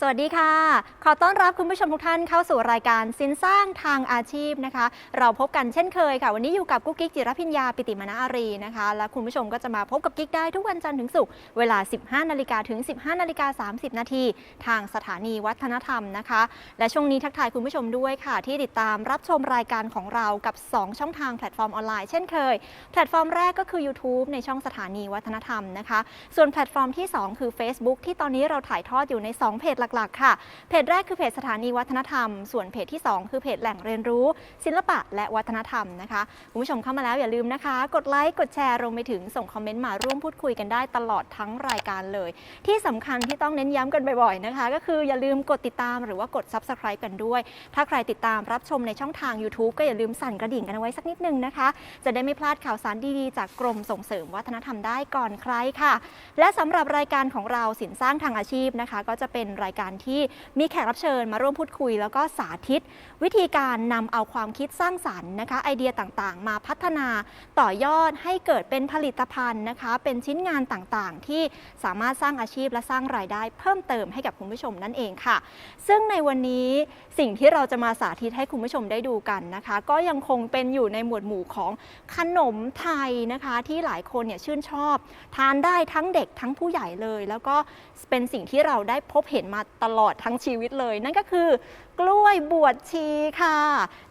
สวัสดีค่ะ ขอต้อนรับคุณผู้ชมทุกท่านเข้าสู่รายการสินสร้างทางอาชีพนะคะ เราพบกันเช่นเคยค่ะ วันนี้อยู่กับกุ๊กกิ๊กจิรพิญญาปิติมนาอารีนะคะ และคุณผู้ชมก็จะมาพบกับกิ๊กได้ทุกวันจันทร์ถึงศุกร์เวลา 15 นาฬิกาถึง 15 นาฬิกา 30 นาทีทางสถานีวัฒนธรรมนะคะ และช่วงนี้ทักทายคุณผู้ชมด้วยค่ะ ที่ติดตามรับชมรายการของเรากับ 2 ช่องทางแพลตฟอร์มออนไลน์เช่นเคย แพลตฟอร์มแรกก็คือ YouTube ในช่องสถานีวัฒนธรรมนะคะ ส่วนแพลตฟอร์มที่ 2 คือ Facebook ที่ตอนนี้เราถ่ายทอดอยู่ใน 2 เพจหหลักๆ ค่ะ เพจแรกคือเพจสถานีวัฒนธรรม ส่วนเพจที่ 2 คือเพจแหล่งเรียนรู้ ศิลปะและวัฒนธรรมนะคะคุณผู้ชมเข้ามาแล้วอย่าลืมนะคะ กดไลค์กดแชร์รวมไปถึงส่งคอมเมนต์มาร่วมพูดคุยกันได้ตลอดทั้งรายการเลย ที่สำคัญที่ต้องเน้นย้ำกันบ่อยๆนะคะ ก็คืออย่าลืมกดติดตามหรือว่ากด Subscribe กันด้วย ถ้าใครติดตามรับชมในช่องทาง YouTube ก็อย่าลืมสั่นกระดิ่งกันเอาไว้สักนิดนึงนะคะ จะได้ไม่พลาดข่าวสารดีๆ จากกรมส่งเสริมวัฒนธรรมได้ก่อนใครค่ะ และสำหรับรายการของเราสินสร้างทางอาชีพนะคะ ก็จะเป็นรายการที่มีแขกรับเชิญมาร่วมพูดคุย แล้วก็สาธิต วิธีการนำเอาความคิดสร้างสรรค์นะคะไอเดียต่างๆ มาพัฒนาต่อยอดให้เกิดเป็นผลิตภัณฑ์นะคะ เป็นชิ้นงานต่างๆ ที่สามารถสร้างอาชีพและสร้างรายได้ เพิ่มเติมให้กับคุณผู้ชมนั่นเองค่ะ ซึ่งในวันนี้สิ่งที่เราจะมาสาธิตให้คุณผู้ชมได้ดูกันนะคะ ก็ยังคงเป็นอยู่ในหมวดหมู่ของขนมไทยนะคะที่หลายคนเนี่ยชื่นชอบ ทานได้ทั้งเด็กทั้งผู้ใหญ่เลย แล้วก็เป็นสิ่งที่เราได้พบเห็นมาตลอดทั้งชีวิตเลย นั่นก็คือ กล้วยบวชชีค่ะ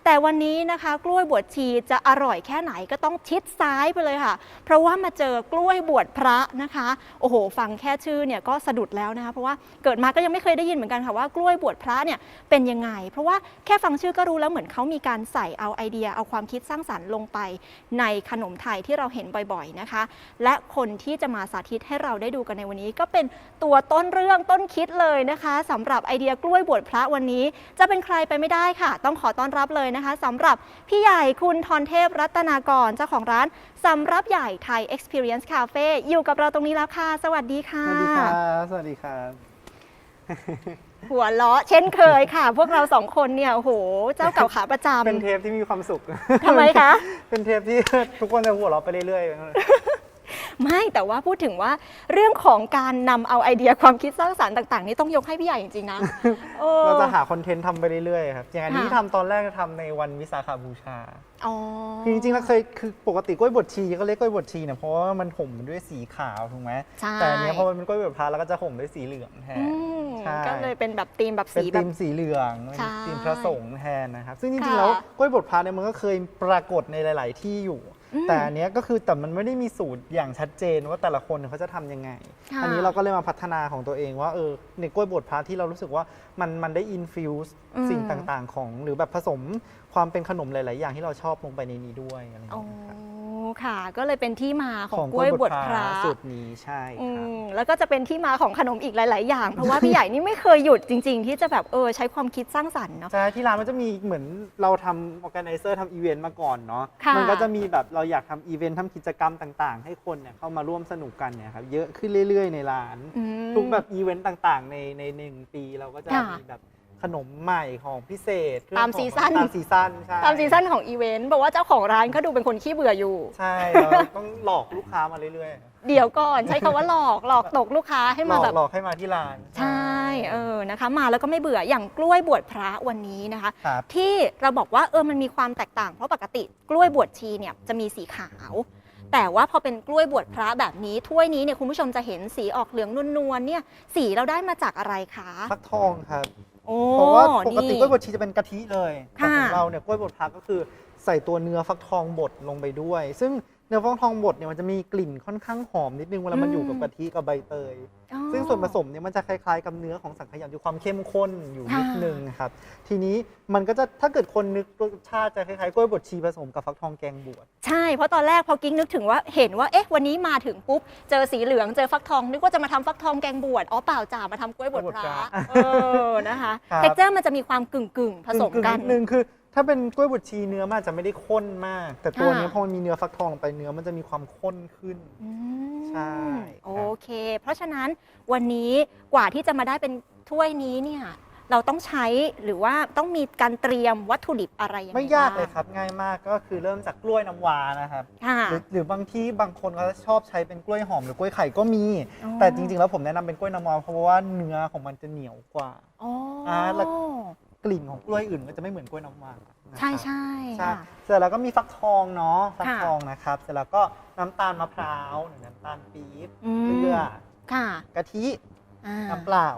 แต่วันนี้นะคะ กล้วยบวชชีจะอร่อยแค่ไหนก็ต้องชิดซ้ายไปเลยค่ะ เพราะว่ามาเจอกล้วยบวชพระนะคะ โอ้โห ฟังแค่ชื่อเนี่ยก็สะดุดแล้วนะคะ เพราะว่าเกิดมาก็ยังไม่เคยได้ยินเหมือนกันค่ะว่ากล้วยบวชพระเนี่ยเป็นยังไง เพราะว่าแค่ฟังชื่อก็รู้แล้วเหมือนเขามีการใส่เอาไอเดีย เอาความคิดสร้างสรรค์ลงไปในขนมไทยที่เราเห็นบ่อยๆนะคะ และคนที่จะมาสาธิตให้เราได้ดูกันในวันนี้ ก็เป็นตัวต้นเรื่องต้นคิดเลยนะคะสำหรับไอเดียกล้วยบวชพระวันนี้จะเป็นใครไปไม่ได้ค่ะ ต้องขอต้อนรับเลยนะคะสำหรับพี่ใหญ่คุณทรเทพรัตนากรเจ้าของร้านสำรับใหญ่ไทย Experience Cafe อยู่กับเราตรงนี้แล้วค่ะ สวัสดีค่ะ สวัสดีครับ สวัสดีครับ หัวเราะเช่นเคยค่ะ พวกเราสองคนเนี่ยโอ้โห เจ้าเก่าขาประจเป็นเทปที่มีความสุขำทำไมคะ เป็นเทปที่ทุกคนจะหัวเราะไปเรื่อยๆ ไม่แต่ว่าพูดถึงว่าเรื่องของการนำเอาไอเดียความคิดสร้างสรรค์ต่าง ๆ นี่ต้องยกให้พี่ใหญ่จริงๆนะเออ เราจะหาคอนเทนต์ทำไปเรื่อยๆครับอย่างอันนี้ค่ะ ทำตอนแรกทำในวันวิสาขบูชา อ๋อ คือจริงๆแล้วเคยคือปกติกล้วยบดชีก็เรียกกล้วยบดชีเนี่ยเพราะว่ามันห่มด้วยสีขาวถูกไหมใช่ แต่อันเนี้ยพอมันเป็นกล้วยบดพาแล้วก็จะห่มด้วยสีเหลืองแทอืนมใช่ ก็เลยเป็นแบบธีมแบบเป็นสีแบธีบ มสีเหลืองใช่เป็นธีมพระสงฆ์แทนนะครับ ซึ่งจริงค่ะๆแล้วกล้วยบดพาเนี่ยมันก็เคยปรากฏในหลาย ๆ ที่อยู่อืม แต่อันเนี้ยก็คือแต่มันไม่ได้มีสูตรอย่างชัดเจนว่าแต่ละคนเขาจะทำยังไง ค่ะอันนี้เราก็เลยมาพัฒนาของตัวเองว่าเออในกล้วยบดพาที่เรารู้สึกว่ามันมันได้อินฟิวส์อืม สิ่งต่างๆ ของ หรือแบบผสมความเป็นขนมหลาย ๆ อย่างที่เราชอบลงไปในนี้ด้วยอะไรอย่างโอ้เงี้ยครับ ค่ะ ก็เลยเป็นที่มาของกล้วยบวชพระสูตรนี้ใช่อืครับมแล้วก็จะเป็นที่มาของขนมอีกหลาย ๆ อย่าง เพราะว่าพี่ใหญ่นี่ไม่เคยหยุดจริง ๆ ที่จะแบบเออใช้ความคิดสร้างสรรค์เนาะใช่ที่ร้านมันจะมีเหมือนเราทำ organizer ทำอีเวนต์มาก่อนเนาะค่ะมันก็จะมีแบบเราอยากทำอีเวนต์ทำกิจกรรมต่าง ๆ ให้คนเนี่ยเข้ามาร่วมสนุกกันเนี่ยครับเยอะขึ้นเรื่อย ๆ ในร้านอืมทุกแบบอีเวนต์ต่าง ๆ ในในหนึ่งปีเราก็จะค่ะมีแบบ ขนมใหม่ของพิเศษเครื่องตามของซีซั่น ตามซีซั่นใช่ตามซีซั่นของอีเวนต์บอกว่าเจ้าของร้านเขาดูเป็นคนขี้เบื่ออยู่ ใช่เราต้องหลอกลูกค้ามาเรื่อยเดี๋ยวก่อนใช้คำว่าหลอกหลอกตกลูกค้าให้ๆหลมาอกแบบหลอกให้มาที่ร้านใช่เออนะคะ มาแล้วก็ไม่เบื่ออย่างกล้วยบวชพระวันนี้นะคะ ครับ ที่เราบอกว่าเออมันมีความแตกต่าง เพราะปกติกล้วยบวชชีเนี่ยจะมีสีขาว แต่ว่าพอเป็นกล้วยบวชพระแบบนี้ถ้วยนี้เนี่ยคุณผู้ชมจะเห็นสีออกเหลืองนวลๆเนี่ยสีเราได้มาจากอะไรคะ ฟักทองครับ โอ้เพราะว่าปกตินี่กล้วยบดชีจะเป็นกะทิเลยแต่ค่ะของเราเนี่ยกล้วยบดพักก็คือใส่ตัวเนื้อฟักทองบดลงไปด้วย ซึ่ง เนื้อฟักทองบดเนี่ยมันจะมีกลิ่นค่อนข้างหอมนิดนึงเวลามันอยู่กับกะทิกับใบเตย อ๋อซึ่งส่วนผสมเนี่ยมันจะคล้ายๆกับเนื้อของสังขยาอยู่ความเข้มข้นอยู่นิดค่ะนึงครับ ทีนี้มันก็จะถ้าเกิดคนนึกรสชาติจะคล้ายๆกล้วยบดชีผสมกับฟักทองแกงบวช ใช่ เพราะตอนแรกพอกิ๊งนึกถึงว่าเห็นว่า เอ๊ะ วันนี้มาถึงปุ๊บ เจอสีเหลือง เจอฟักทอง นึกว่าจะมาทำฟักทองแกงบวช อ๋อ เปล่าจ้ามาทำกล้วยบวชพระเออ นะคะ ครับ เท็กเจอร์มันจะมีความกึ่งกึ่งๆผสมกันกึ่งๆดนึงคือ ถ้าเป็นกล้วยบดชีเนื้อมันอาจจะไม่ได้ข้นมาก แต่ตัวค่ะเนี้ยพอมันมีเนื้อฟักทองลงไปเนื้อมันจะมีความข้นขึ้น อืมใช่ครับโอเค เพราะฉะนั้นวันนี้กว่าที่จะมาได้เป็นถ้วยนี้เนี่ยเราต้องใช้หรือว่าต้องมีการเตรียมวัตถุดิบอะไรยังไงไม่ยากบ้งเลยครับ ง่ายมากก็คือเริ่มจากกล้วยน้ำว้านะครับ ค่ะหรือหรือบางที่บางคนเขาชอบใช้เป็นกล้วยหอมหรือกล้วยไข่ก็มีอ๋อแต่จริงๆแล้วผมแนะนำเป็นกล้วยน้ำว้าเพราะว่าเนื้อของมันจะเหนียวกว่าอ๋ออาแล้ว กลิ่นของกล้วยอื่นก็จะไม่เหมือนกล้วยน้ำว้านะครับ ใช่ใช่ใช่ค่ะ เสร็จแล้วก็มีฟักทองเนาะฟักค่ะ ทองนะครับ เสร็จแล้วก็น้ำตาลมะพร้าวหรือน้ำตาลปี๊บอืมเกลือค่ะกะทิอ่าน้ำเปล่า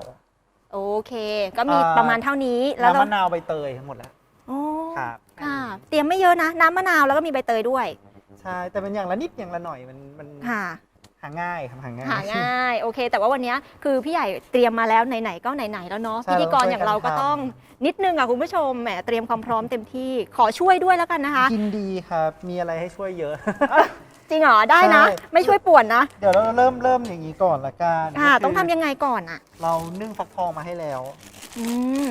โอเค ก็มีอ่าประมาณเท่านี้แล้วน้ำเรามะนาวใบเตยทั้งหมดแล้วโอ้ครับค่ะ เตรียมไม่เยอะนะ น้ำมะนาวแล้วก็มีใบเตยด้วย ใช่แต่เป็นอย่างละนิดอย่างละหน่อยมันมันค่ะ หาง่ายครับหาง่าย หาง่าย โอเค แต่ว่าวันนี้คือพี่ใหญ่เตรียมมาแล้วไหนๆก็ไหนๆแล้วเนาะใช่พิธีกรเราช่วยอย่างเราก็กันทำต้องนิดนึงอะคุณผู้ชมแหมเตรียมความพร้อมเต็มที่ขอช่วยด้วยแล้วกันนะคะ ยินดีครับ มีอะไรให้ช่วยเยอะ จริงเหรอได้นะ ใช่ ไม่ช่วยป่วนนะเดี๋ยวเราเริ่มเริ่มอย่างนี้ก่อนละกันค่ะก็คืต้องทำยังไงก่อนอะ เรานึ่งฟักทองมาให้แล้ว อืม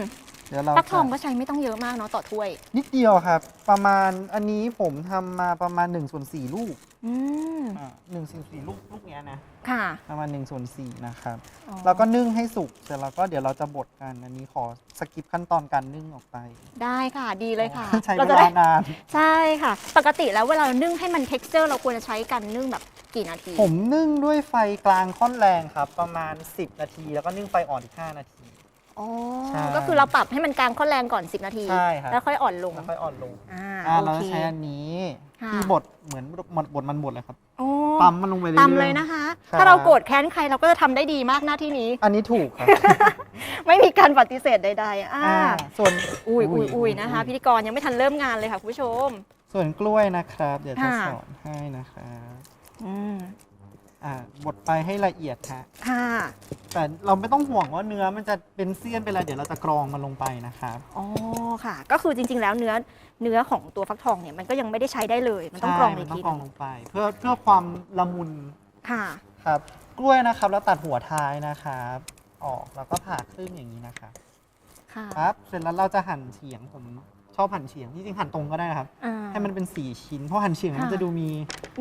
เดี๋ยวเราฟักทองจะก็ใช้ไม่ต้องเยอะมากเนาะต่อถ้วย นิดเดียวครับ ประมาณอันนี้ผมทำมาประมาณ1ส่วน4ลูกอืมอ่าหนึ่งส่วนสี่ลูกลูกเนี้ยนะ ค่ะ ประมาณ1ส่วน4นะครับ อ๋อ แล้วก็นึ่งให้สุกเสร็จแล้วก็เดี๋ยวเราจะบดกัน อันนี้ขอสกิปขั้นตอนการนึ่งออกไปได้ค่ะดีเลยค่ะใช้เราเวจะลาได้นาน ใช่ค่ะ ปกติแล้วเวลาเรานึ่งให้มัน t e x t อร์เราควรจะใช้กันนึ่งแบบกี่นาทีผมนึ่งด้วยไฟกลางค่อนแรงครับ ประมาณ 10 นาที แล้วก็นึ่งไฟอ่อนอีก5นาที อ๋อ ใช่ก็คือเราปรับให้มันกลางค่อนแรงก่อน 10 นาที ใช่ครับ แล้วค่อยอ่อนลงแล้วค่อยอ่อนลงอ่าอ่าโอเราเคจะใช้อันนี้ค่ะ ที่บดเหมือนบดบดมันบดเลยครับโอ้ปั๊มมันลงไปเรื่อยๆ ตำเลยนะคะ ครับ ถ้าเราโกรธแค้นใครเราก็จะทำได้ดีมากหน้าที่นี้ อันนี้ถูกครับไม่มีการปฏิเสธใดๆอ่าอ่าส่วนอุ้ยอุ้ยอุ้ยนะคะ พิธีกรยังไม่ทันเริ่มงานเลยค่ะคุณผู้ชม ส่วนกล้วยนะครับ เดี๋ยวจะค่ะ สอนให้นะครับอืม อ่าบดไปให้ละเอียดฮะค่ะ แต่เราไม่ต้องห่วงว่าเนื้อมันจะเป็นเสี้ยนไปแล้วเดี๋ยวเราจะกรองมันลงไปนะครับอ๋อ ค่ะ ก็คือจริง ๆ แล้วเนื้อเนื้อของตัวฟักทองเนี่ยมันก็ยังไม่ได้ใช้ได้เลย มันต้องกรองใช่อีมักต้อทีงกรองหลนึ่งงไป เพื่อเพื่อความละมุนค่ะ ครับ กล้วยนะครับแล้วตัดหัวท้ายนะครับ ออกแล้วก็ผ่าครึ่งอย่างนี้นะครับค่ะ ครับ เสร็จแล้วเราจะหั่นเฉียงผม ชอบหั่นเฉียงที่จริงหั่นตรงก็ได้นะครับอ่าให้มันเป็นสี่ชิ้น เพราะหั่นเฉียงค่ะมันจะดูมี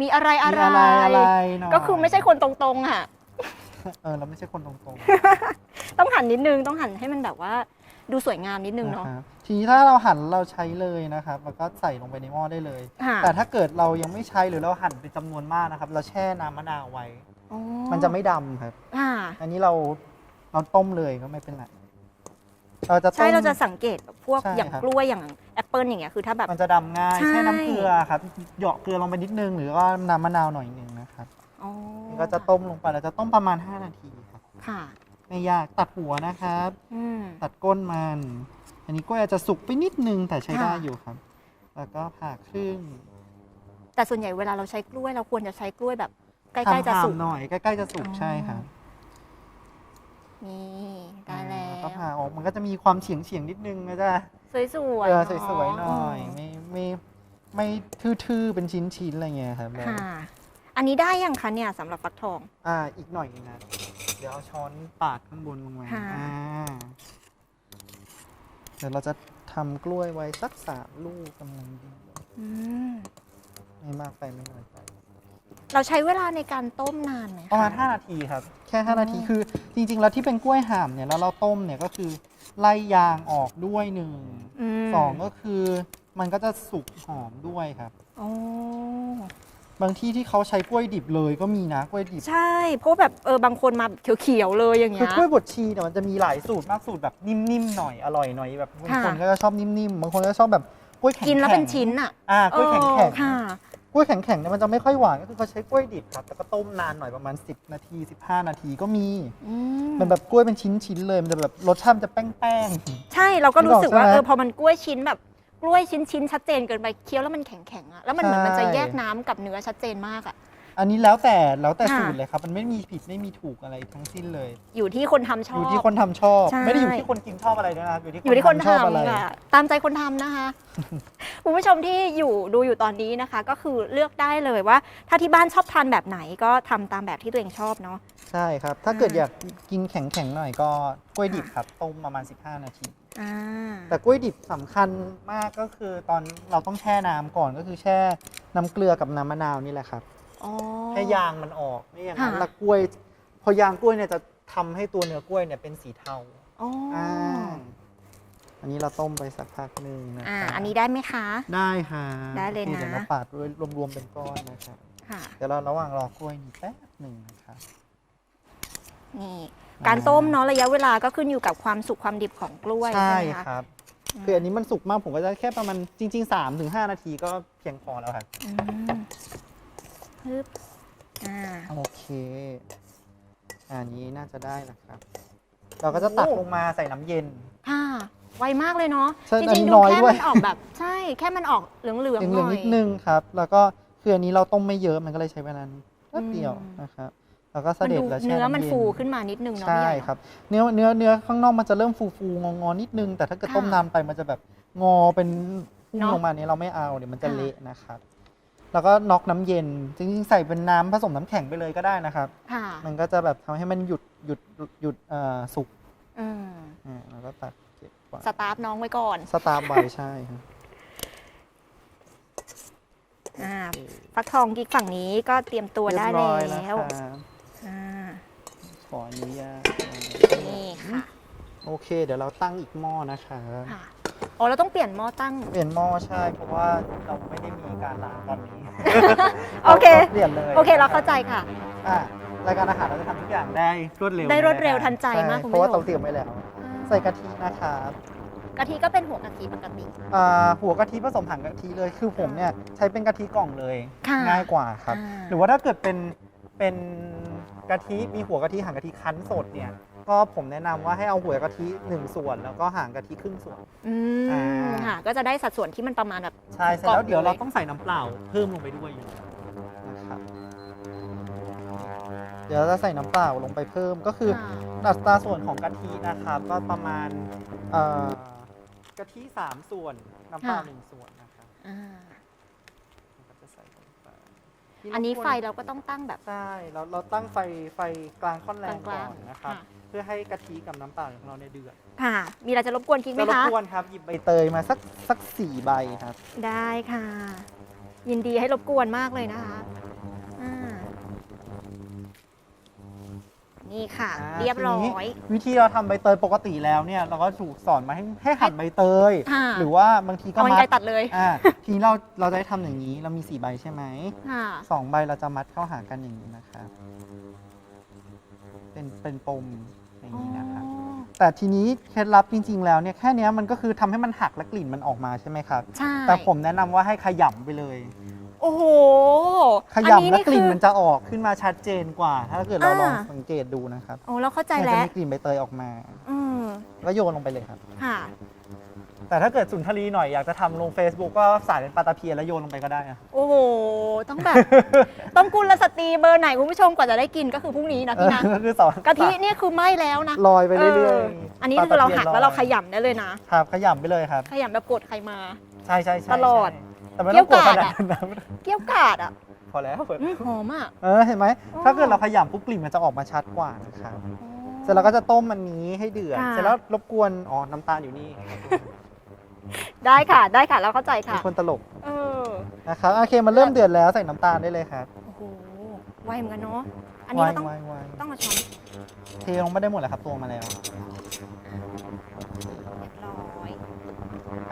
มีอะไรอะมีไรอะไรอะไรหน่อยก็คือไม่ใช่คนตรงๆอะ เออเราไม่ใช่คนตรงต้องหั่นนิดนึงต้องหั่นให้มันแบบว่าดูสวยงามนิดๆนึงเนาะ นะครับทีนี้ถ้าเราหั่นเราใช้เลยนะครับแล้วก็ใส่ลงไปในหม้อได้เลย ค่ะ แต่ถ้าเกิดเรายังไม่ใช้หรือเราหั่นเป็นจำนวนมากนะครับ เราแช่น้ำมะนาวไว้ อ๋อมันจะไม่ดำครับค่ะอันนี้เราเราต้มเลยก็ไม่เป็นไร เราจะต้ม ใช่เราจะสังเกตแบบพวกใช่อย่างครับ กล้วยอย่างแอปเปิลอย่างเงี้ยคือถ้าแบบ มันจะดำง่ายใช่ แช่น้ำเกลือครับเหยาะเกลือลงไปนิดนึงหรือว่าน้ำมะนาวหน่อยหนึงนะครับอ๋อนี่ก็จะต้มลงไปเราจะต้มประมาณ 5 นาทีครับค่ะ ไม่ยากตัดหัวนะครับ อืม ตัดก้นมัน อันนี้กล้วยอาจจะสุกไปนิดนึงแต่ใช้ได้ค่ะ อยู่ครับ แล้วก็ผ่าครึ่งแต่ส่วนใหญ่เวลาเราใช้กล้วยเราควรจะใช้กล้วยแบบใกล้ๆจะทำสุกๆหน่อยใกล้ๆจะสุกอ๋อ ใช่ครับ นี่ได้แล้แล้วก็วผ่าออกมันก็จะมีความเฉียงเฉียงๆนิดนึงนะจ๊ะสวยเออๆเนาะสวยๆหน่อยไม่ไม่ไม่ทื่อๆเป็นชิ้นๆอะไรเงี้ยครับค่ะ อันนี้ได้ยังคะเนี่ยสำหรับฟักทอง อ่า อีกหน่อยนึงนะเดี๋ยวเอาช้อนปาดข้างบนลงมาค่ะอ่าเดี๋ยวเราจะทำกล้วยไว้สักสามลูกกำลังดีอืมไม่มากไปไม่น้อยไป เราใช้เวลาในการต้มนานไหมคประมาณ5นาทีครับ แค่ 5 นาทีคือจริง ๆ แล้วที่เป็นกล้วยห่ามเนี่ยแล้วเราต้มเนี่ยก็คือไล่ยางออกด้วยหนึ่งมสองก็คือมันก็จะสุกหอมด้วยครับอ๋อบางที่ที่เขาใช้กล้วยดิบเลยก็มีนะกล้วยดิบ ใช่ เพราะแบบเออบางคนมาเขียวๆเลยอย่างคืเงี้อย กล้วยบดชีเนี่ยมันจะมีหลายสูตรมากสูตรแบบนิ่มๆหน่อยอร่อยหน่อยแบบบางค่ะ คนก็จะชอบนิ่มๆบางคนก็ชอบแบบกล้วยแข็งๆกินแล้วเป็นชิ้นอะอ่ากล้วยแข็งเอแข็องค่ะก ล้วยแข็งแข็งๆเนี่ยมันจะไม่ค่อยหวานก็คือเขาใช้กล้วยดิบครับแล้วก็ต้มนานหน่อยประมาณ 10 นาที 15 นาทีก็มีอืมมันแบบกล้วยเป็นชิ้นๆเลยมันจะแบบรสชาติมันจะแป้ง ใช่เราก็รู้สึกว่านึกออกใช่ไหมเออพอมันกล้วยชิ้นแบบกล้วยชิ้นชิ้นๆชัดเจนเกินไปเคี้ยวแล้วมันแข็งๆอะแล้วมันเหมือนมันจะใช่แยกน้ำกับเนื้อชัดเจนมากอะๆ อันนี้แล้วแต่แล้วแต่ค่ะสูตรเลยครับ มันไม่มีผิดไม่มีถูกอะไรทั้งสิ้นเลย อยู่ที่คนทำชออบยู่ที่คนทำชอบ ใช่ ไม่ได้อยู่ที่คนกินชอบอะไรด้วยนะครับอยู่ที่อยู่ที่คนชอบอะไร ทำค่ะตามใจคนทำนะคะ คุณผู้ชมที่อยู่ดูอยู่ตอนนี้นะคะ ก็คือเลือกได้เลยว่า ถ้าที่บ้านชอบทานแบบไหนก็ทำตามแบบที่ตัวเองชอบเนาะ ใช่ครับ ถ้าเกิดอ่าอยากกินแข็งๆหน่อยก็กล้วยดิบครับต้มประมาณ 15 นาที อ่า แต่กล้วยดิบสำคัญมากก็คือตอนเราต้องแช่น้ำก่อนก็คือแช่น้ำเกลือกับน้ำมะนาวนี่แหละครับ อ๋อ ให้ยางมันออกไม่อย่างนั้นค่ะละกล้วย พอยางกล้วยเนี่ยจะทำให้ตัวเนื้อกล้วยเนี่ยเป็นสีเทาอ๋อออ่าอันนี้เราต้มไปสักพักหนึ่งนะอ่า ครับอันนี้ได้ไหมคะ ได้ค่ะได้เลยนะโอคเดี๋ยวเราปาดรวมๆเป็นก้อนนะครับค่ะ เดี๋ยวเราระหว่างรอกล้วยนี่แป๊บหนึ่งนะครับ นี่ การต้มเนาะระยะเวลาก็ขึ้นอยู่กับความสุกความดิบของกล้วยใช่ใช่ไหมคะครับ คืออันนี้มันสุกมากผมก็จะแค่ประมาณจริง ๆ3-5ถึงนาทีก็เพียงพอแล้วครับ อืม ฮึบอ่า โอเค อันนี้น่าจะได้นะครับ เราก็จะตักลงมาใส่น้ำเย็น ค่ะ ไวมากเลยเนาะ ใช่จอันรินี้งๆดูน้อยแค่ด้วย มันออกแบบ ใช่ แค่มันออกเหลืองๆหเหน่ลืองอๆยนิดนึงครับ แล้วก็คืออันนี้เราต้มไม่เยอะมันก็เลยใช้เวลาแป๊บเดียวอืม นะครับ แล้วก็เสมันด็จดูแล้วแช่เนื้อมันำย็ฟูขึ้นมานิดนึงเนาะใช่พี่ใหญ่ครับ เนื้อเนื้อเนื้อข้างนอกมันจะเริ่มฟูฟูงองอๆนิดนึง แต่ถ้าเกิดค่ะต้มนานไปมันจะแบบงอเป็นพุ่งเนอะลงมาเนี้ยเราไม่เอาเดี๋ยวมันจะค่ะ เละนะครับ แล้วก็น็อกน้ำเย็น จริงๆ ใส่เป็นน้ำผสมน้ำแข็งไปเลยก็ได้นะครับค่ะมันก็จะแบบทำให้มันหยุดหยุดหยุดเอ่อสุกอืมอ่าแล้วก็ตักเก็บไว้สตาร์ฟน้องไว้ก่อน สตาร์ฟไว้ใช่ครับอ่าฟักทองกิ๊กฝั่งนี้ก็เตรียมตัวได้เรียบร้แล้อยแล้ววครับอ่าขออนุญาตนี่ค่ะ โอเค เดี๋ยวเราตั้งอีกหม้อนะครับค่ะอ๋อเราต้องเปลี่ยนหม้อตั้ง เปลี่ยนหม้อใช่ เพราะว่าเราไม่ได้มีการล้างตอนนี้ โอเค เปลี่ยนเลยโอเคเราเข้าใจค่ะ อะรายการอาหารเราจะทำทุกอย่างได้รวดเร็วได้รวดเร็วใะทันใจมากช่คุณผู้ชมเพราะว่าเราเตรียมไว้แล้ว ใส่กะทินะครับกะทิก็เป็นหัวกะทิปกติ อ่าหัวกะทิผสมหางกะทิเลย คือผมเนี่ยใช้เป็นกะทิกล่องเลยค่ะง่ายกว่าครับ อ่า หรือว่าถ้าเกิดเป็นเป็นกะทิมีหัวกะทิหางกะทิคั้นสดเนี่ย ก็ผมแนะนำว่าให้เอาหัวกะทิหนึ่งส่วน แล้วก็หางกะทิครึ่งส่วน อือ่ามค่ะ ก็จะได้สัดส่วนที่มันประมาณแบบ ใช่เสร็จกรแล้อวบเดี๋ยวเลยเราต้องใส่น้ำเปล่าเพิ่มลงไปด้วยนะครับเดี๋ยวเราจะใส่น้ำเปล่าลงไปเพิ่มก็คือค่ะอัตราส่วนของกะทินะครับ ก็ประมาณเอ่อกะทิสามส่วนน้ำเปล่าค่ะ หนึ่งส่วนนะครับอ่าก็จะใส่ลงไปอันนี้ไฟเราก็ต้องตั้งแบบ ใช่เราเราตั้งไฟไฟกลางค่อนแรงกก่ลาองนๆนะครับ ค่ะ เพื่อให้กะทิกับน้ำเปล่าของเราเนี่ยเดือดค่ะ มีอะไรจะรบกวนกิ๊กไหมจะรบคะ กวนครับหยิบใบเตยมาสักสักสี่ใบครับ ได้ค่ะ ยินดีให้รบกวนมากเลยนะคะอ่านี่ค่ะ อ่าเรียบร้อทีนี้ยวิธีเราทำใบเตยปกติแล้วเนี่ยเราก็ถูกสอนมาให้ให้หั่นใบเตย ค่ะ หรือว่าบางทีก็เอามันมัไกลดตัดเลยอ่าทีนี้เราเราจะได้ทำอย่างนี้เรามีสี่ใบใช่ไหมค่ะสองใบเราจะมัดเข้าหากันอย่างนี้นะครับเป็นเป็นปม อย่างนี้นะครับ แต่ทีนี้เคล็ดลับจริง ๆ แล้วเนี่ยแค่เนี้ยมันก็คือทำให้มันหักและกลิ่นมันออกมาใช่ไหมครับ ใช่แต่ผมแนะนำว่าให้ขยำไปเลย โอ้โหขอันนี้ยำและกลิ่นคือ มันจะออกขึ้นมาชัดเจนกว่า ถ้าเกิดเราลองอ่าสังเกตดูนะครับโอ้เราเข้าใจมันจะแล้ว มีกลิ่นใบเตยออกมา อืม แล้วโยนลงไปเลยครับ ค่ะ แต่ถ้าเกิดสุนทรีหน่อยอยากจะทำลง Facebook ก็สายเป็นปลาตะเพียนแล้วโยนลงไปก็ได้อะ โอ้โห ต้องแบบ ต้องกุลสตรีเบอร์ไหนคุณผู้ชมกว่าจะได้กินก็คือพรุ่งนี้นะพี่นะเออก็คือสอนกะทิเนี่ยคือไหม้แล้วนะลอยไปเรื่อยเออๆอันนี้ปลคือเราตะพียหักลยแล้วเราขยำได้เลยนะ ครับขยำไปเลยครับ ขยำแบบโกรธใครมา ใช่ใช่ใช่ตลอดใช่แต่ไม่ต้องกลัวขนาดเกี่ยวกาดอะนั้นนะเกี้ยวกาดอะพอแล้วเปิดอืมหอมอะ เออเห็นไหมอ๋อถ้าเกิดเราขยำปุ๊บกลิ่นมันจะออกมาชัดกว่านะครับเสร็จแล้วก็จะต้มอันนี้ให้เดือด ค่ะ เสร็จแล้วรบกวน อ๋อ น้ำตาลอยู่นี่ ได้ค่ะ ได้ค่ะ เราเข้าใจมีค่ะคนตลกเออ นะครับโอเคมันเริ่มเดือดแล้วใส่น้ำตาลได้เลยครับโอ้โห ไวเหมือนกันเนาะ อันนี้เราต้องไวไวไวต้องมาช้อนเทลงไม่ได้หมดแล้วครับตัวมาแล้ว เรียบร้อย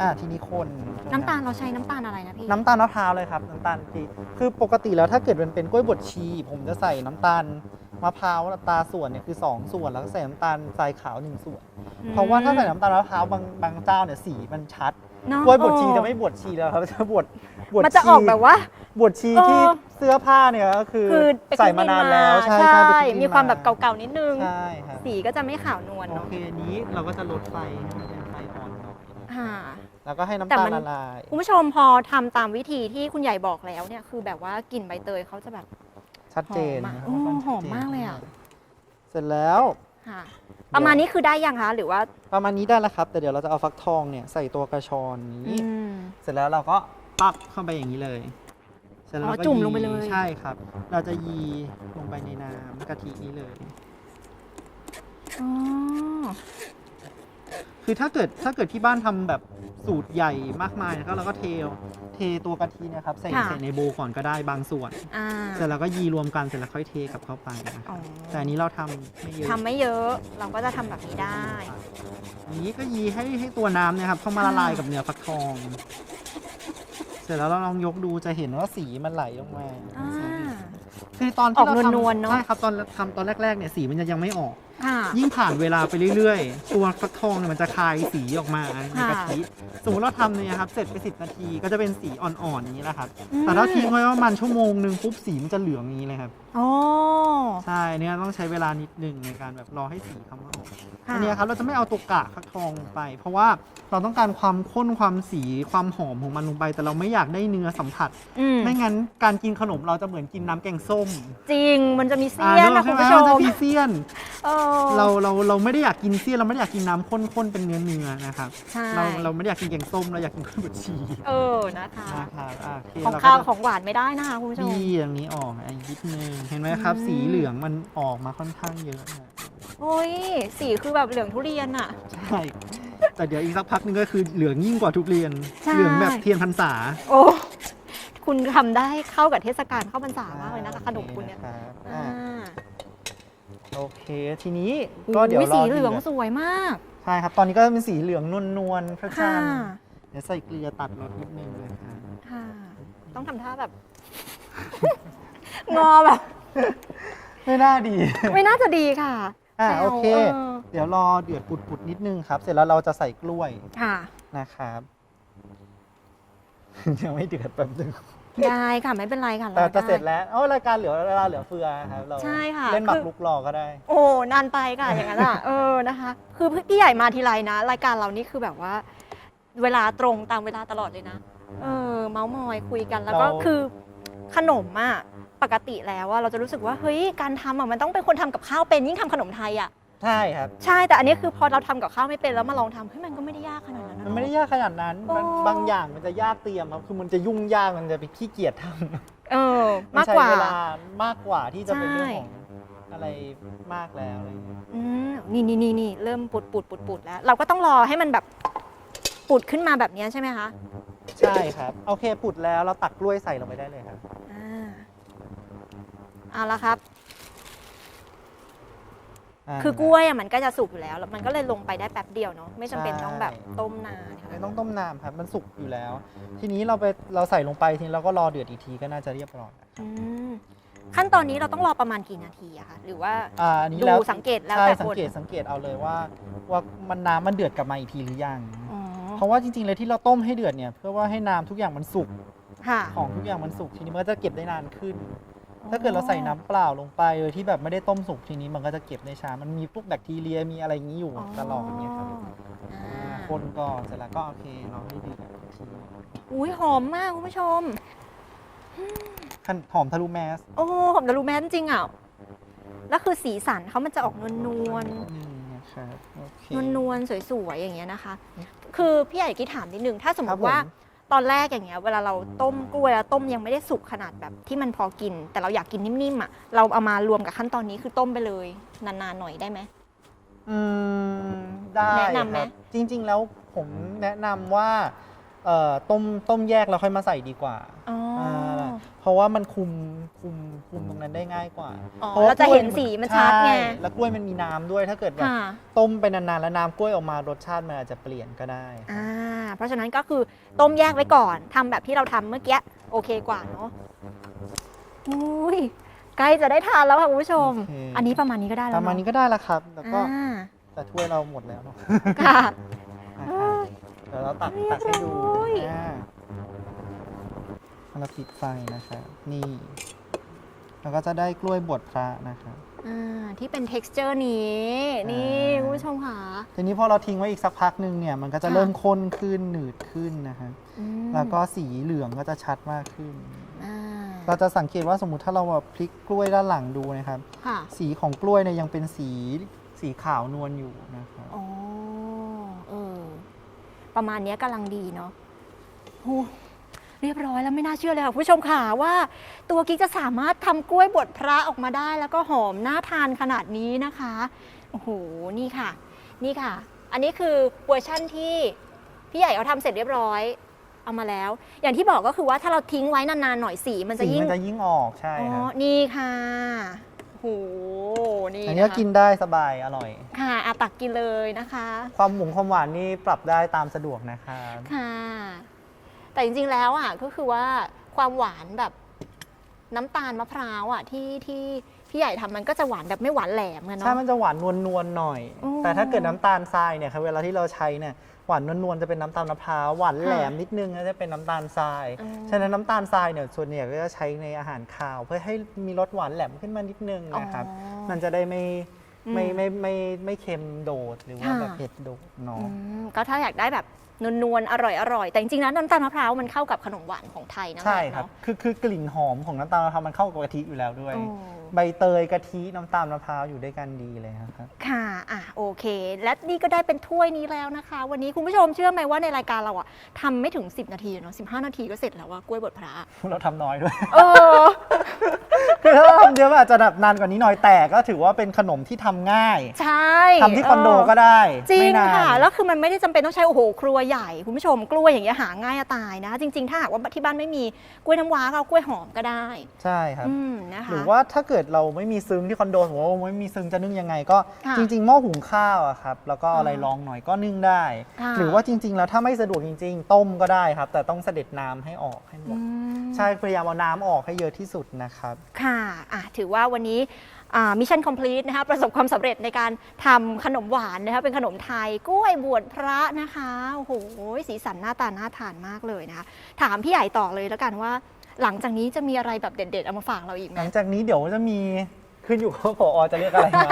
อ่าทีนี้คนน้ำตาลเราใช้น้ำตาลอะไรนะพี่น้ำตาลมะพร้าวเลยครับน้ำตาลปี๊บคือปกติแล้วถ้าเกิดมันเป็นกล้วยบดชี ผมจะใส่น้ำตาล มะพร้าวตาส่วนเนี่ยคือ2ส่วนแล้วก็ใส่น้ำตาลทรายขาว1ส่วน เพราะว่าถ้าใส่น้ำตาลมะพร้าวบางบางเจ้าเนี่ยสีมันชัดเนอะกล้วยบดชีเออจะไม่บดชีแล้วครับจะบดบดมันจะชีออกแบบว่า บวชชีเออที่เสื้อผ้าเนี่ยก็คือคือไปใส่คุกมานานดิแล้วใช่ใช่ใช่ไปคุกดินมีความแบบเก่าๆนิดนึง ใช่ครับสีก็จะไม่ขาวนวลโอเนาะเคนี้เราก็จะลดไฟให้มันเป็นไฟอ่อนหน่อยค่ะแล้วก็ให้น้ำแต่ตาลมัน ละลาย คุณผู้ชมพอทำตามวิธีที่คุณใหญ่บอกแล้วเนี่ยคือแบบว่ากลิ่นใบเตยเขาจะแบบ ชัดเจนหอมอะนะครับโอ้ค่นข้งหอมมากเลยอะเสร็จแล้ว ค่ะ ประมาณนี้คือได้ยังคะหรือว่าประมาณนี้ได้แล้วครับ แต่เดี๋ยวเราจะเอาฟักทองเนี่ยใส่ตัวกระชอนนี้ อืม เสร็จแล้วเราก็ปักเข้าไปอย่างนี้เลยเสร็จแล้วอ๋อเราก็จุ่มยีลงไปเลย ใช่ครับ เราจะยีลงไปในน้ำกะทินี้เลย อ๋อ คือถ้าเกิดถ้าเกิดที่บ้านทำแบบสูตรใหญ่มากมายนะครับเราก็เทเทตัวกะทิเนะครับใส่ค่ะ ใส่ในโบว์ก่อนก็ได้บางส่วนอ่าเสร็จแล้วก็ยีรวมกันเสร็จแล้วค่อยเทกลับเข้าไปนะครับอ๋อแต่อันนี้เราทำไม่เยอะทำไม่เยอะเราก็จะทำแบบนี้ได้ อันนี้ก็ยีให้ให้ตัวน้ำเนะครับเข้ามาละลายกับเนื้อฟักทอง เสร็จแล้วเราลองยกดูจะเห็นว่าสีมันไหลลงมาอ่า คือตอนออที่กเราทำนวลๆเนอะ ใช่ครับตอนทำตอนแรกๆเนี่ยสีมันจะยังไม่ออก ค่ะ ยิ่งผ่านเวลาไปเรื่อยๆ ตัวฟักทองเนี่ยมันจะคายสีออกมาในกะทิสมมติเราทำเนี่ยครับเสร็จไปสินาทีก็จะเป็นสีอ่อนๆอย่างนี้แหละครับ อืม แต่ถ้าทิ้งไว้ประมาณชั่วโมงหนึ่งปุ๊บสีมันจะเหลืองอย่างนี้เลยครับ โอ้ ใช่เนี่ยต้องใช้เวลานิดนึงในการแบบรอให้สีเขามาออกค่ะอันเนี้ยครับเราจะไม่เอาตัวกะฟักทองลงไป เพราะว่าเราต้องการความข้นความสีความหอมของมันลงไป แต่เราไม่อยากได้เนื้อสัมผัส อืม ไม่งั้นการกินขนมเราจะเหมือนกินน้ำแกงส้มจริงมันจะมีเสี้อ่ายนนะใช่คุณไหมผู้ชมันจะมมีเสี้ยน เออเราเราเราไม่ได้อยากกินเสี้ยนเราไม่ได้อยากกินน้ำข้นๆเป็นเนื้อเนื้อๆนะครับใช่ เราเราไม่ได้อยากกินแกงส้มเราอยากกินข้าวบดชีเออนะคะ นะครับอะโอเคของเราก็ข้าวจะของหวานไม่ได้นะคะคุณผู้ชม บี้อย่างนี้ออกอะนิดนึงเห็นไหมครับ อืม สีเหลืองมันออกมาค่อนข้างเยอะนะโอ้ยสีคือแบบเหลืองทุเรียนอะ ใช่แต่เดี๋ยวอีกสักพักนึงก็คือเหลืองยิ่งกว่าทุเรียน ใช่ เหลืองแบบเทียนพรรษาโอ้ คุณทำได้เข้ากับเทศกาลเข้าพรรษามากเลยนะคะขนมคุณเนี่ยโอครับอ่าอะ โอเค ทีนี้ก็เดี๋ยวอุ๊รอสีเหลืองดืดสวยมาก ใช่ครับ ตอนนี้ก็เป็นสีเหลืองนวลๆพระจัค่ะนทร์เดี๋ยวใส่เกลือตัดรสนิดนึงเลยครับค่ะ ต้องทำท่าแบบ งอแบบ ไม่น่าดี ไม่น่าจะดีค่ะอ่าแซวโอเคอเดี๋ยวรอเดือดปุดๆนิดนึงครับ เสร็จแล้วเราจะใส่กล้วย ค่ะ นะครับ ยังไม่เดือดแป๊บนึง ได้ค่ะไม่เป็นไรค่ะแต่อจะได้เสร็จแล้วเอ้ารายการเหลือเวลาเหลือเฟือครับเราใช่ค่ะเล่นหมากคือลุกรอก็ได้ โอ้นานไปค่ะอย่างนั้นอะเออนะคะ คือพี่ใหญ่มาทีไรนะ รายการเรานี่คือแบบว่า เวลาตรงตามเวลาตลอดเลยนะเออเมาส์มอยคุยกันแล้วก็เราคือขนมอะปกติแล้วว่าเราจะรู้สึกว่าเฮ้ยการทำอะมันต้องเป็นคนทำกับข้าวเป็นยิ่งทำขนมไทยอะ ใช่ครับ ใช่แต่อันนี้คือพอเราทำกับข้าวไม่เป็นแล้วมาลองทำเฮ้ยมันก็ไม่ได้ยากขนาดนั้นนะ มันไม่ได้ยากขนาดนั้นมันโอ้บางอย่างมันจะยากเตรียมครับ คือมันจะยุ่งยากมันจะไปขี้เกียจทำเออมันมากใช้กว่า เวลามากกว่าที่จะเป็นเรื่องใช่ของอะไรมากแล้วอะไรอย่างเงี้ยอืมนี่นี่นี่นี่เริ่มปุดปุดปุดปุดแล้ว เราก็ต้องรอให้มันแบบปุดขึ้นมาแบบเนี้ยใช่ไหมคะใช่ครับโอเคปุดแล้วเราตักกล้วยใส่ลงไปได้เลยครับ อ่าเอาละครับา คือกล้วยอะมันก็จะสุกอยู่แล้วแล้ว มันก็เลยลงไปได้แป๊บเดียวเนาะไม่จำเป็นต้องแบบต้มนานค่ะไม่ต้องต้มน้ำครับมันสุกอยู่แล้ว ทีนี้เราไปเราใส่ลงไปทีนี้เราก็รอเดือดอีกทีก็น่าจะเรียบร้อยอืมขั้นตอนนี้เราต้องรอประมาณกี่นาทีอะคะหรือว่า อ่าอันนี้ดูแล้วสังเกตแล้วใช่แต่สัคงนเกตสังเกตเอาเลยว่า ว่ามันน้ำมันเดือดกลับมาอีกทีหรือยัง อ๋อเพราะว่าจริงๆเลยที่เราต้มให้เดือดเนี่ยเพื่อว่าให้น้ำทุกอย่างมันสุกค่ะ ของทุกอย่างมันสุกทีนี้มันก็จะเก็บได้นานขึ้น ถ้าเกิดเราใส่น้ำเปล่าลงไปโดยที่แบบไม่ได้ต้มสุกทีนี้มันก็จะเก็บได้ช้ามันมีพวกแบคทีเรียมีอะไรอย่างนี้อยู่ตลอดอย่างเงี้ยครับอ่าอ่าคนก่อนเสร็จแล้วก็โอเคเราให้เดือดอีกทีอุ้ยหอมมากคุณผู้ชม ขั้นหอมทะลุแมสโอ้หอมทะลุแมสจริงๆอะแล้วคือสีสันเขามันจะออกนวลนวลอืมนะครับโอเคนวลนวลๆสวยๆอย่างเงี้ยนะคะ คือพี่ใหญ่กี้ถามนิดนึงถ้าสมมครับติผม ว่า ตอนแรกอย่างเงี้ยเวลาเราต้มกล้วยแล้วต้มยังไม่ได้สุกขนาดแบบที่มันพอกิน แต่เราอยากกินนิ่มๆอะเราเอามารวมกับขั้นตอนนี้คือต้มไปเลยนานๆหน่อยได้ไหม อืมได้แนะนำไหม ครับจริง ๆ แล้วผมแนะนำว่าเอ่อต้มต้มแยกแล้วค่อยมาใส่ดีกว่าอ๋ออา เพราะว่ามันคุมคุมคุมตรงนั้นได้ง่ายกว่าอ๋อพราว่เราจะเห็นสีมันชัดไงใช่แล้วกล้วยมันมีน้ำด้วยถ้าเกิดแบบค่ะต้มไปนานๆแล้วน้ำกล้วยออกมารสชาติมันอาจจะเปลี่ยนก็ได้ อ่าเพราะฉะนั้นก็คือต้มแยกไว้ก่อนทำแบบที่เราทำเมื่อกี้โอเคกว่าเนาะอุ้ยใกล้จะได้ทานแล้วค่ะคุณผู้ชม โอเค อันนี้ประมาณนี้ก็ได้ปแล้วระมาณเนาะนี้ก็ได้ละครับ แล้วก็อ่าแต่ถ้วยเราหมดแล้วเนาะค่ะนะครับเดี๋ยวเราตักเรียบตักให้ดูร้อยอ่า เราปิดไฟนะครับนี่เราก็จะได้กล้วยบดพระนะครับอ่าที่เป็น texture นี้ นี่อ่าคุณผู้ชมค่ะ ทีนี้พอเราทิ้งไว้อีกสักพักหนึ่งเนี่ย มันก็จะค่ะ เริ่มข้นขึ้นหนืดขึ้นนะครับอืมแล้วก็สีเหลืองก็จะชัดมากขึ้น อ่าเราจะสังเกตว่าสมมติถ้าเราแบบพลิกกล้วยด้านหลังดูนะครับ ค่ะสีของกล้วยเนี่ยยังเป็นสีสีขาวนวลอยู่นะครับอ๋อเออประมาณเนี้ยกำลังดีเนาะโอ้ เรียบร้อยแล้วไม่น่าเชื่อเลยค่ะคุณผู้ชมค่ะว่า ตัวกิ๊กจะสามารถทำกล้วยบดพระออกมาได้ แล้วก็หอมน่าทานขนาดนี้นะคะโอ้โหนี่ค่ะ นี่ค่ะ อันนี้คือเวอร์ชั่นที่พพี่ใหญ่เขาทำเสร็จเรียบร้อย เอามาแล้ว อย่างที่บอกก็คือว่าถ้าเราทิ้งไว้นานๆหน่อยสีมันจะสียิ่งมันจะยิ่งออกใช่อ๋คอรับนี่ค่ะโหนี่อันนี้ก็ะคะกินได้สบายอร่อย ค่ะอาตักกินเลยนะคะ ความหวงความหวานนี่ปรับได้ตามสะดวกนะครับ ค่ะ แต่จริงๆแล้วอะก็คือว่าความหวานแบบน้ำตาลมะพร้าวอะที่ที่พี่ใหญ่ทำมันก็จะหวานแบบไม่หวานแหลมอะใช่เนาะมันจะหวานนวลนวลๆหน่อย อืมแต่ถ้าเกิดน้ำตาลทรายเนี่ยครับเวลาที่เราใช้เนี่ยหวานนวลๆจะเป็นน้ำตาลมะพร้าวหวานแหลมนิดนึงก็จะเป็นน้ำตาลทรายอืม ฉะนั้นน้ำตาลทรายเนี่ยส่วนใหญ่ก็จะใช้ในอาหารคาว เพื่อให้มีรสหวานแหลมขึ้นมานิดนึงนะครับ อ๋อ มันจะได้ไม่อืมไม่ไม่ไม่ไม่เค็มโดดหรือว่าค่ะ แบบเผ็ดโดดเนาะอืมก็ถ้าอยากได้แบบ นวลๆ อร่อยๆแต่จริงๆ แล้วน้ำตาลมะพร้าวมันเข้ากับขนมหวานของไทยนะใช่ครับ เนาะ คือคือกลิ่นหอมของน้ำตาลมะพร้าวมันเข้ากับกะทิอยู่แล้วด้วยโอ้ ใบเตยกะทิน้ำตาลมะพร้าวอยู่ด้วยกันดีเลยครับ ค่ะ อะ โอเค และนี่ก็ได้เป็นถ้วยนี้แล้วนะคะ วันนี้คุณผู้ชมเชื่อไหมว่าในรายการเราอะทำไม่ถึง 10 นาทีเนาะ15 นาทีก็เสร็จแล้วว่ากล้วยบดพระเราทำน้อยด้วย เออ คือถ้าเราทำเยอะมันอาจจะแบบนานกว่านี้หน่อยแต่ก็ถือว่าเป็นขนมที่ทำง่ายใช่ทำที่คอนโดก็ได้ จริงไม่นานค่ะ แล้วคือมันไม่ได้จำเป็นต้องใช้โอ้โหครัวใหญ่คุณผู้ชมกล้วยอย่างเงี้ยหาง่ายจะตายนะ จริง ๆ ถ้าหากว่าที่บ้านไม่มีกล้วยน้ำว้าก็เอากล้วยหอมก็ได้ ใช่ครับ อืมนะคะ หรือว่าถ้าเกิดเราไม่มีซึ้งที่คอนโดสมมติว่าไม่มีซึ้งจะนึ่งยังไง ก็ค่ะจริง ๆ หม้อหุงข้าวอะครับแล้วก็เอาอะไรอ่ารองหน่อยก็นึ่งได้ ค่ะ หรือว่าจริง ๆ แล้วถ้าไม่สะดวกจริง ๆ ต้มก็ได้ครับ แต่ต้องเสด็จน้ำให้ออกให้หมอืดมใช่พยายามเอาน้ำออกให้เยอะที่สุดนะครับ ค่ะอะ ถือว่าวันนี้มิชชั่นคอมพลีทนะคะประสบความสำเร็จในการทำขนมหวานนะคะเป็นขนมไทยกล้วยบวชพระนะคะโอ้โหสีสันหน้าตาน่าทานมากเลยนะคะถามพี่ใหญ่ต่อเลยแล้วกันว่า หลังจากนี้จะมีอะไรแบบเด็ดๆเอามาฝากเราอีกไหหมลังจากนี้เดี๋ยวจะมีขึ้นอยู่กับว่าผอจะเรียกอะไรมา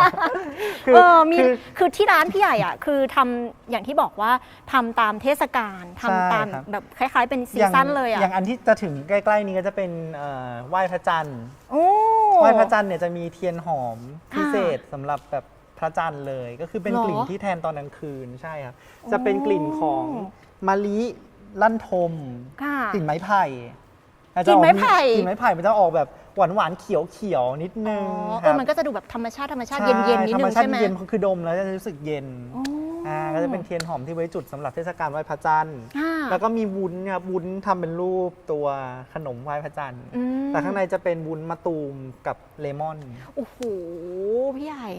เออมีคือ คือที่ร้านพี่ใหญ่อะคือทำอย่างที่บอกว่าทำตามเทศกาลทำตามใช่ครับ แบบคล้ายๆเป็นซีซั่นเลยอะอย่างอันที่จะถึงใกล้ๆนี้ก็จะเป็นเอ่อไหว้พระจันทร์โอ้ ไหว้พระจันทร์เนี่ยจะมีเทียนหอมค่ะพิเศษสำหรับแบบพระจันทร์เลย ก็คือเป็นหรอกลิ่นที่แทนตอนกลางคืนใช่ครับโอ้จะเป็นกลิ่นของมะลิลั่นทมค่ะ กลิ่นไม้ไผ่อา จกลิ่จะนออไม้ไผ่กลิ่นไม้ไผ่มันจะออกแบบหวานหวานๆเขียวเขียวๆนิดอ๋นึองคเอรัอบมันก็จะดูแบบธรรมชาติธรรมชาติใช่เย็นๆนิดธรนึรมงชาติใช่ไหม เย็นคือดมแล้วจะรู้สึกเย็น อ๋อออ่า ก็จะเป็นเทียนหอมที่ไว้จุดสำหรับเทศกาลไหว้พระจันทร์ ค่ะ แล้วก็มีวุ้นครับวุ้นทำเป็นรูปตัวขนมไหว้พระจันทร์ อืม แต่ข้างในจะเป็นวุ้นมะตูมกับเลมอนโอ้โห พี่ใหญ่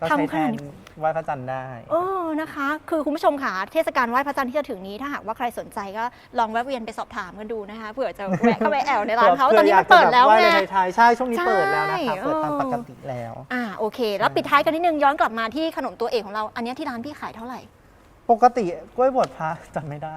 ก็ใช้ทำขแทนาดนนี้ไหว้พระจันทร์ได้ เออนะคะ คือคุณผู้ชมค่ะเทศกาลไหว้พระจันทร์ที่จะถึงนี้ถ้าหากว่าใครสนใจก็ลองแวะเวียนไปสอบถามกันดูนะคะเผื่อจะแวะเข้าไปแอวในร้านเขาตอนนี้มันเปิดแล้วไงไงไทยๆใช่ช่วงนี้เปิดแล้วนะครับใช่เปิดตามเออ ปกติแล้ว อ่าโอเค แล้วปิดท้ายกันนิดนึงย้อนกลับมาที่ขนมตัวเอกของเราอันเนี้ยที่ร้านพี่ขายเท่าไหร่ ปกติกล้วยบวชพระจำไม่ได้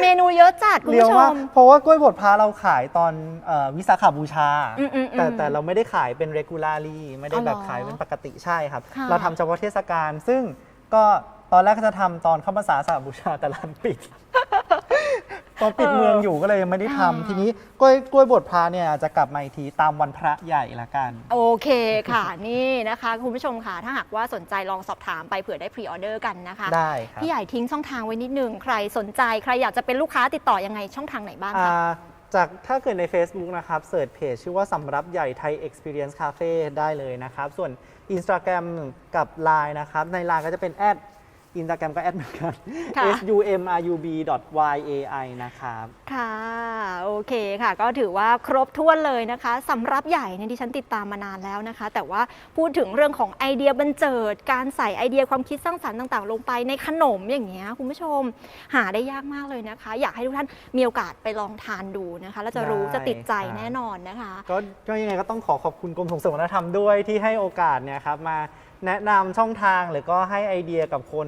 เมนูเยอะจัดคุณเรียวผู้ชว่ากมเพราะว่ากล้วยบวชพระเราขายตอนเอ่อวิสาขบูชา อืมอืมอืมแต่แต่เราไม่ได้ขายเป็น regularly ไม่ได้อ๋อเหรอแบบขายเป็นปกติใช่ครับ ค่ะ เราทำเฉพาะเทศกาลซึ่งก็ ตอนแรกก็จะทำตอนเข้าพรรษาสาบูชาแต่ร้านปิด ตอนปิดเมืองอยู่ก็เลยยังไม่ได้ทำทีนี้กล้วยกล้วยบวชพระเนี่ยจะกลับมาอีกทีตามวันพระใหญ่ละกัน โอเคค่ะนี่นะคะ คุณผู้ชมค่ะ ถ้าหากว่าสนใจลองสอบถามไปเผื่อได้พรีออเดอร์กันนะคะ ได้ครับ พี่ใหญ่ทิ้งช่องทางไว้นิดนึง ใครสนใจใครอยากจะเป็นลูกค้าติดต่อยังไงช่องทางไหนบ้างคะ อ่าจากถ้าเกิดใน Facebook นะครับเสิร์ชเพจชื่อว่าสำรับใหญ่ไทย Experience Cafe ได้เลยนะครับ ส่วน Instagram กับ Line นะครับ ใน Line ก็จะเป็นแอดอินสตาแกรมก็แอดเหมือนกัน ค่ะ s u m r u b y a i นะครับ ค่ะ โอเคค่ะ ก็ถือว่าครบถ้วนเลยนะคะสำรับใหญ่เนี่ยดิฉันติดตามมานานแล้วนะคะ แต่ว่าพูดถึงเรื่องของไอเดียบันเจิด การใส่ไอเดียความคิดสร้างสรรค์ต่าง ๆ ลงไปในขนมอย่างเงี้ยคุณผู้ชมหาได้ยากมากเลยนะคะ อยากให้ทุกท่านมีโอกาสไปลองทานดูนะคะ แล้วจะรู้ได้จะติดใจครับ แน่นอนนะคะ ก็ก็ยังไงก็ต้องขอขอบคุณกรมส่งเสริมวัฒนธรรมด้วยที่ให้โอกาสเนี่ยครับมา แนะนำช่องทางหรือก็ให้ไอเดียกับคน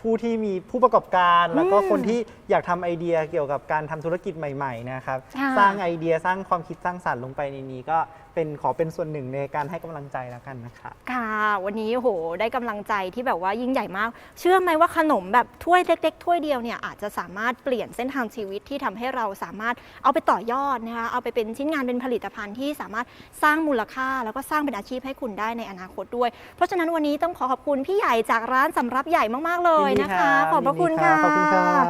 ผู้ที่มีผู้ประกอบการ แล้วก็อืมคนที่อยากทำไอเดียเกี่ยวกับการทำธุรกิจใหม่ๆนะครับค่ะสร้างไอเดียสร้างความคิดสร้างสรรค์ลงไปในนี้ก็เป็นขอเป็นส่วนหนึ่งในการให้กำลังใจแล้วกันนะครับค่ะ วันนี้โหได้กำลังใจที่แบบว่ายิ่งใหญ่มาก เชื่อไหมว่าขนมแบบถ้วยเล็กๆถ้วยเดียวเนี่ยอาจจะสามารถเปลี่ยนเส้นทางชีวิตที่ทำให้เราสามารถเอาไปต่อยอดนะคะเอาไปเป็นชิ้นงานเป็นผลิตภัณฑ์ที่สามารถสร้างมูลค่า แล้วก็สร้างเป็นอาชีพให้คุณได้ในอนาคตด้วย เพราะฉะนั้นวันนี้ต้องขอขอบคุณพี่ใหญ่จากร้านสำรับใหญ่มากๆเลยนะคะ ขอบพระคุณยินดีค่ะรับขอบคุณครับ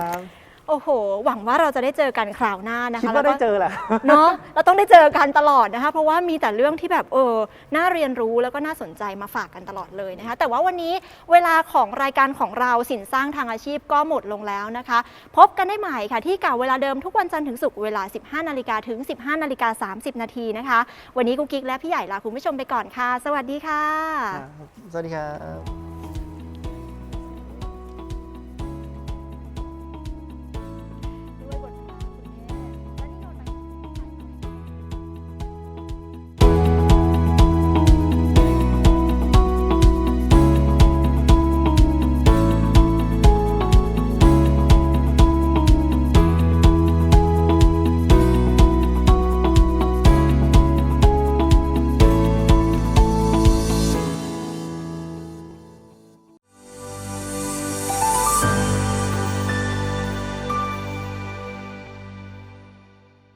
โอ้โห หวังว่าเราจะได้เจอกันคราวหน้านะคะคิดว่าได้แล้วก็เจอแหละเนาะเราต้องได้เจอกันตลอดนะคะ เพราะว่ามีแต่เรื่องที่แบบเออน่าเรียนรู้แล้วก็น่าสนใจมาฝากกันตลอดเลยนะคะ แต่ว่าวันนี้เวลาของรายการของเราสินสร้างทางอาชีพก็หมดลงแล้วนะคะ พบกันได้ใหม่ค่ะ ที่เก่าเวลาเดิมทุกวันจันทร์ถึงศุกร์เวลา 15นาฬิกาถึง 15นาฬิกา30นาทีนะคะ วันนี้กุ๊กกิ๊กและพี่ใหญ่ลาคุณผู้ชมไปก่อนค่ะ สวัสดีค่ะ สวัสดีครับ